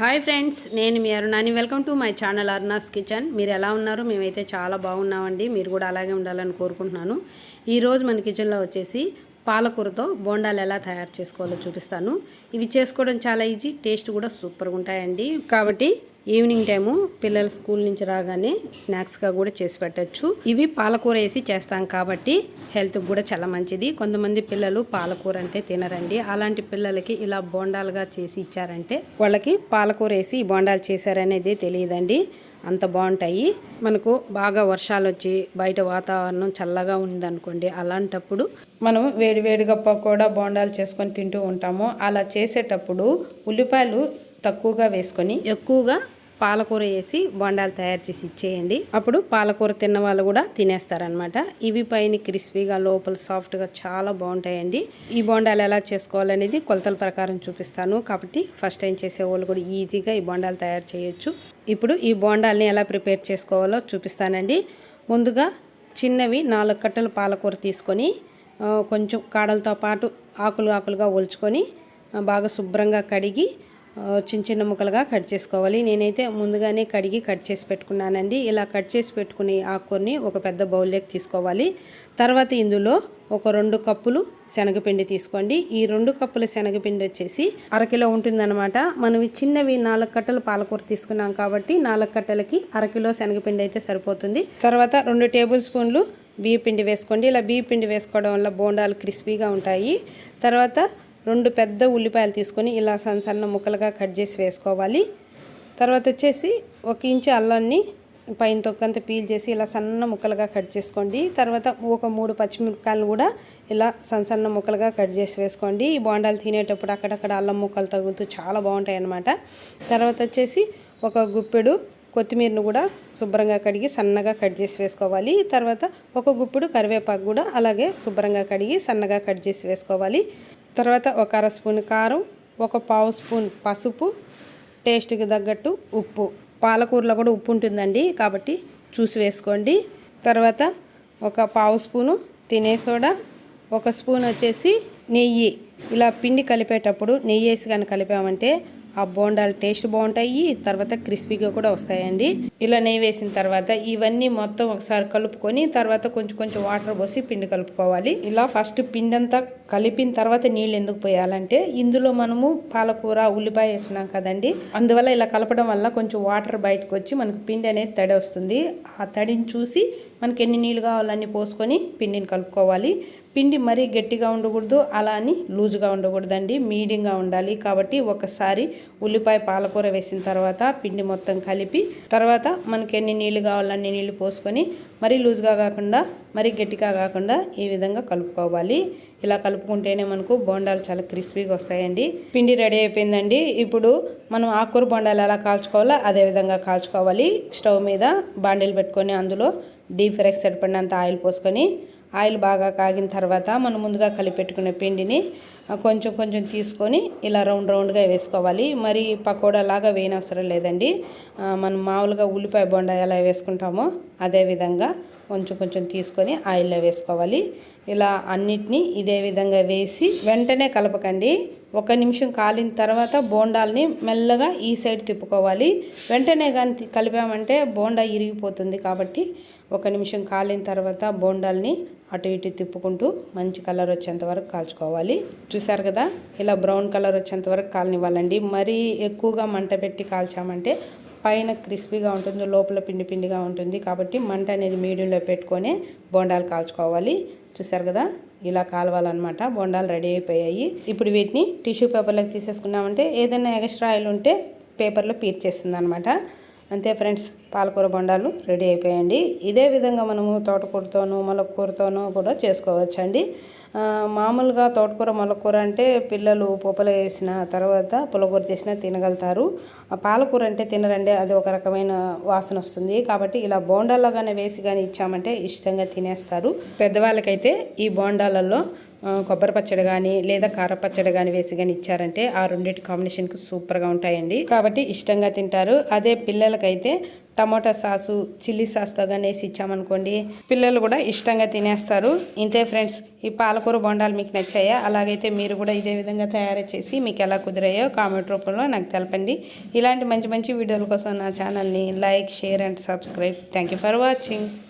Hi friends నేను మీ అరుణాని welcome to my channel Aruna's kitchen మీరు ఎలా ఉన్నారు? మేమైతే చాలా బాగున్నామండి. మీరు కూడా అలాగే ఉండాలని కోరుకుంటున్నాను. ఈరోజు మన కిచెన్లో వచ్చేసి పాలకూరతో బోండాలు ఎలా తయారు చేసుకోవాలో చూపిస్తాను. ఇవి చేసుకోవడం చాలా ఈజీ టేస్ట్ కూడా సూపర్గా ఉంటాయండి. కాబట్టి ఈవినింగ్ టైము పిల్లలు స్కూల్ నుంచి రాగానే స్నాక్స్గా కూడా చేసి పెట్టచ్చు. ఇవి పాలకూర వేసి చేస్తాం కాబట్టి హెల్త్కి కూడా చాలా మంచిది. కొంతమంది పిల్లలు పాలకూర అంటే తినరండి. అలాంటి పిల్లలకి ఇలా బోండాలుగా చేసి ఇచ్చారంటే వాళ్ళకి పాలకూర వేసి బోండాలు చేశారనేది తెలియదండి. అంత బాగుంటాయి. మనకు బాగా వర్షాలు వచ్చి బయట వాతావరణం చల్లగా ఉందనుకోండి అలాంటప్పుడు మనం వేడివేడిగా పకోడా బోండాలు చేసుకొని తింటూ ఉంటాము. అలా చేసేటప్పుడు ఉల్లిపాయలు తక్కువగా వేసుకొని ఎక్కువగా పాలకూర వేసి బొండాలు తయారు చేసి ఇచ్చేయండి. అప్పుడు పాలకూర తిన్న వాళ్ళు కూడా తినేస్తారనమాట ఇవి పైన క్రిస్పీగా లోపల సాఫ్ట్గా చాలా బాగుంటాయండి. ఈ బొండాలు ఎలా చేసుకోవాలనేది కొలతల ప్రకారం చూపిస్తాను. కాబట్టి ఫస్ట్ టైం చేసే వాళ్ళు కూడా ఈజీగా ఈ బొండాలు తయారు చేయొచ్చు. ఇప్పుడు ఈ బోండాల్ని ఎలా ప్రిపేర్ చేసుకోవాలో చూపిస్తానండి. ముందుగా చిన్నవి నాలుగు కట్టలు పాలకూర తీసుకొని కొంచెం కాడలతో పాటు ఆకులు ఆకులుగా ఒలుచుకొని బాగా శుభ్రంగా కడిగి చిన్న చిన్న ముక్కలుగా కట్ చేసుకోవాలి. నేనైతే ముందుగానే కడిగి కట్ చేసి పెట్టుకున్నానండి. ఇలా కట్ చేసి పెట్టుకుని ఆకుకూరని ఒక పెద్ద బౌల్లోకి తీసుకోవాలి. తర్వాత ఇందులో ఒక రెండు కప్పులు శనగపిండి తీసుకోండి. ఈ రెండు కప్పుల శనగపిండి వచ్చేసి అరకిలో ఉంటుందన్నమాట. మనం చిన్నవి నాలుగు కట్టలు పాలకూర తీసుకున్నాం కాబట్టి నాలుగు కట్టలకి అరకిలో శనగపిండి అయితే సరిపోతుంది. తర్వాత రెండు టేబుల్ స్పూన్లు బియ్య పిండి వేసుకోండి. ఇలా బియ్య పిండి వేసుకోవడం వల్ల బోండాలు క్రిస్పీగా ఉంటాయి. తర్వాత రెండు పెద్ద ఉల్లిపాయలు తీసుకొని ఇలా సన్న సన్న ముక్కలుగా కట్ చేసి వేసుకోవాలి. తర్వాత వచ్చేసి ఒక ఇంచు అల్లాన్ని పైన తొక్కంత పీల్ చేసి ఇలా సన్న ముక్కలుగా కట్ చేసుకోండి. తర్వాత ఒక మూడు పచ్చిమిరపకాయలు కూడా ఇలా సన్న సన్న ముక్కలుగా కట్ చేసి వేసుకోండి. ఈ బోండాలు తినేటప్పుడు అక్కడక్కడ అల్లం ముక్కలు తగులుతూ చాలా బాగుంటాయి అన్నమాట తర్వాత వచ్చేసి ఒక గుప్పెడు కొత్తిమీరను కూడా శుభ్రంగా కడిగి సన్నగా కట్ చేసి వేసుకోవాలి. తర్వాత ఒక గుప్పెడు కరివేపాకు కూడా అలాగే శుభ్రంగా కడిగి సన్నగా కట్ చేసి వేసుకోవాలి. తర్వాత ఒక అర స్పూన్ కారం ఒక పావు స్పూన్ పసుపు టేస్ట్కి తగ్గట్టు ఉప్పు. పాలకూరలో కూడా ఉప్పు ఉంటుందండి కాబట్టి చూసి వేసుకోండి. తర్వాత ఒక పావు స్పూను తినే సోడా ఒక స్పూన్ వచ్చేసి నెయ్యి. ఇలా పిండి కలిపేటప్పుడు నెయ్యి వేసి కానీ కలిపామంటే ఆ బోండాలు టేస్ట్ బాగుంటాయి తర్వాత క్రిస్పీగా కూడా వస్తాయండి. ఇలా నెయ్యి వేసిన తర్వాత ఇవన్నీ మొత్తం ఒకసారి కలుపుకొని తర్వాత కొంచెం కొంచెం వాటర్ పోసి పిండి కలుపుకోవాలి. ఇలా ఫస్ట్ పిండి అంతా కలిపిన తర్వాత నీళ్ళు ఎందుకు పోయాలంటే ఇందులో మనము పాలకూర ఉల్లిపాయ వేస్తున్నాం కదండి. అందువల్ల ఇలా కలపడం వల్ల కొంచెం వాటర్ బయటకు వచ్చి మనకు పిండి అనేది తడి వస్తుంది. ఆ తడిని చూసి మనకి ఎన్ని నీళ్ళు కావాలన్నీ పోసుకొని పిండిని కలుపుకోవాలి. పిండి మరీ గట్టిగా ఉండకూడదు అలా అని లూజుగా ఉండకూడదండి. మీడియంగా ఉండాలి. కాబట్టి ఒకసారి ఉల్లిపాయ పాలకూర వేసిన తర్వాత పిండి మొత్తం కలిపి తర్వాత మనకి ఎన్ని నీళ్ళు కావాలన్నీ నీళ్ళు పోసుకొని మరీ లూజుగా కాకుండా మరీ గట్టిగా కాకుండా ఈ విధంగా కలుపుకోవాలి. ఇలా కలుపుకుంటేనే మనకు బోండాలు చాలా క్రిస్పీగా వస్తాయండి. పిండి రెడీ అయిపోయిందండి. ఇప్పుడు మనం ఆకుకూర బోండాలు ఎలా కాల్చుకోవాలో అదే విధంగా కాల్చుకోవాలి. స్టవ్ మీద బాండీలు పెట్టుకొని అందులో డీప్ ఫ్రైకి సరిపడినంత ఆయిల్ పోసుకొని ఆయిల్ బాగా కాగిన తర్వాత మనం ముందుగా కలిపెట్టుకునే పిండిని కొంచెం కొంచెం తీసుకొని ఇలా రౌండ్ రౌండ్గా వేసుకోవాలి. మరి పకోడా లాగా వేయనవసరం లేదండి. మనం మామూలుగా ఉల్లిపాయ బొండ ఎలా వేసుకుంటామో అదే విధంగా కొంచెం కొంచెం తీసుకొని ఆయిల్లో వేసుకోవాలి. ఇలా అన్నిటినీ ఇదే విధంగా వేసి వెంటనే కలపకండి. ఒక నిమిషం కాలిన తర్వాత బోండాల్ని మెల్లగా ఈ సైడ్ తిప్పుకోవాలి. వెంటనే కానీ కలిపామంటే బోండా ఇరిగిపోతుంది కాబట్టి ఒక నిమిషం కాలిన తర్వాత బోండాల్ని అటు ఇటు తిప్పుకుంటూ మంచి కలర్ వచ్చేంత వరకు కాల్చుకోవాలి. చూసారు కదా? ఇలా బ్రౌన్ కలర్ వచ్చేంత వరకు కాలనివ్వాలండి. మరీ ఎక్కువగా మంట పెట్టి కాల్చామంటే పైన క్రిస్పీగా ఉంటుంది లోపల పిండి పిండిగా ఉంటుంది. కాబట్టి మంట అనేది మీడియంలో పెట్టుకొని బోండాలు కాల్చుకోవాలి. చూసారు కదా? ఇలా కాలవాలన్నమాట. బోండాలు రెడీ అయిపోయాయి. ఇప్పుడు వీటిని టిష్యూ పేపర్లోకి తీసేసుకున్నామంటే ఏదైనా ఎక్స్ట్రా ఆయిల్ ఉంటే పేపర్లో పీర్చేస్తుంది అనమాట అంతే ఫ్రెండ్స్ పాలకూర బొండాలు రెడీ అయిపోయాయండి. ఇదే విధంగా మనము తోటకూరతోనూ మొలకూరతోనూ కూడా చేసుకోవచ్చండి. మామూలుగా తోటకూర మొలకూర అంటే పిల్లలు పొప్పలు వేసిన తర్వాత పులకూర చేసినా తినగలుగుతారు. పాలకూర అంటే తినరండి అది ఒక రకమైన వాసన వస్తుంది. కాబట్టి ఇలా బోండాల్లో కానీ వేసి కానీ ఇచ్చామంటే ఇష్టంగా తినేస్తారు. పెద్దవాళ్ళకైతే ఈ బోండాలలో కొబ్బరి పచ్చడి కానీ లేదా కార పచ్చడి కానీ వేసి కానీ ఇచ్చారంటే ఆ రెండింటి కాంబినేషన్కి సూపర్గా ఉంటాయండి. కాబట్టి ఇష్టంగా తింటారు. అదే పిల్లలకైతే టమోటా సాసు చిల్లీ సాస్తో కానీ వేసి ఇచ్చామనుకోండి పిల్లలు కూడా ఇష్టంగా తినేస్తారు. ఇంతే ఫ్రెండ్స్ ఈ పాలకూర బొండాలు మీకు నచ్చాయా? అలాగైతే మీరు కూడా ఇదే విధంగా తయారు చేసి మీకు ఎలా కుదిరాయో కామెంట్ రూపంలో నాకు తెలపండి. ఇలాంటి మంచి మంచి వీడియోల కోసం నా ఛానల్ని like share and subscribe thank you for watching